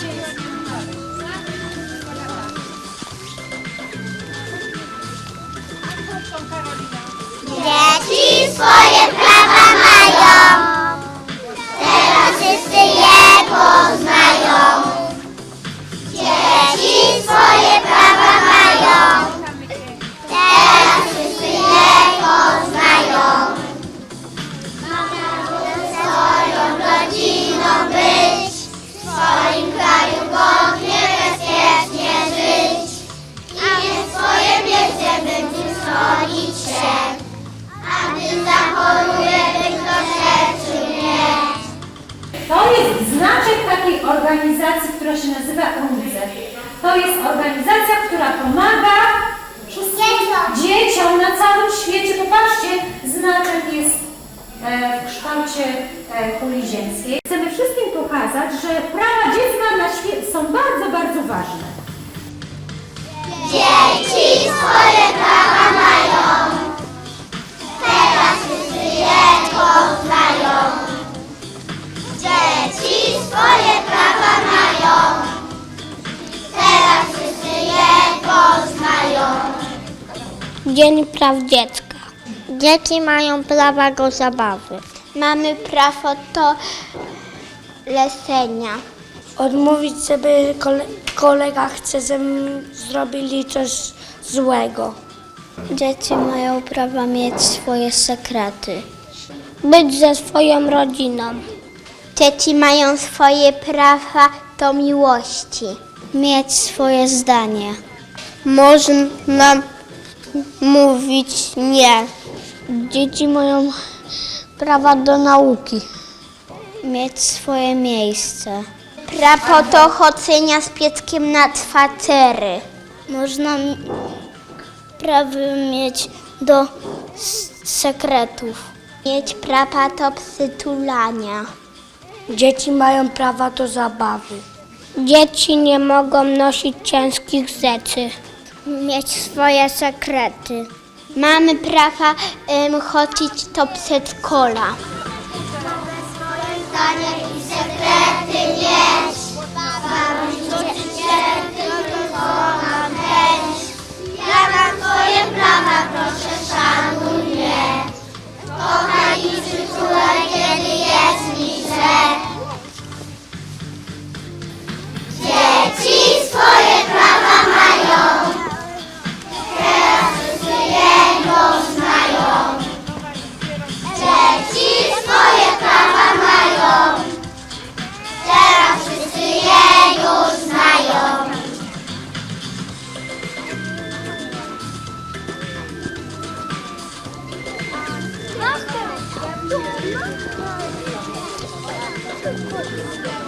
Dzieci znaczek takiej organizacji, która się nazywa UNICEF. To jest organizacja, która pomaga wszystkim dzieciom na całym świecie. Popatrzcie, znaczek jest e, w kształcie e, kuli ziemskiej. Chcemy wszystkim pokazać, że prawa dziecka na świecie są bardzo, bardzo ważne. Dzieci swoje prawa Dzień Praw Dziecka. Dzieci mają prawa do zabawy. Mamy prawo do lesenia. Odmówić sobie kole, kolega chce, żebym zrobili coś złego. Dzieci mają prawo mieć swoje sekrety. Być ze swoją rodziną. Dzieci mają swoje prawa do miłości. Mieć swoje zdanie. Można mówić nie. Dzieci mają prawa do nauki. Mieć swoje miejsce. Prawo do chodzenia z pieckiem na spacery. Można prawo mieć do sekretów. Mieć prawa do przytulania. Dzieci mają prawa do zabawy. Dzieci nie mogą nosić ciężkich rzeczy. Mieć swoje sekrety. Mamy prawa um, chodzić do przedszkola. Zdanie i sekrety Oh, my God.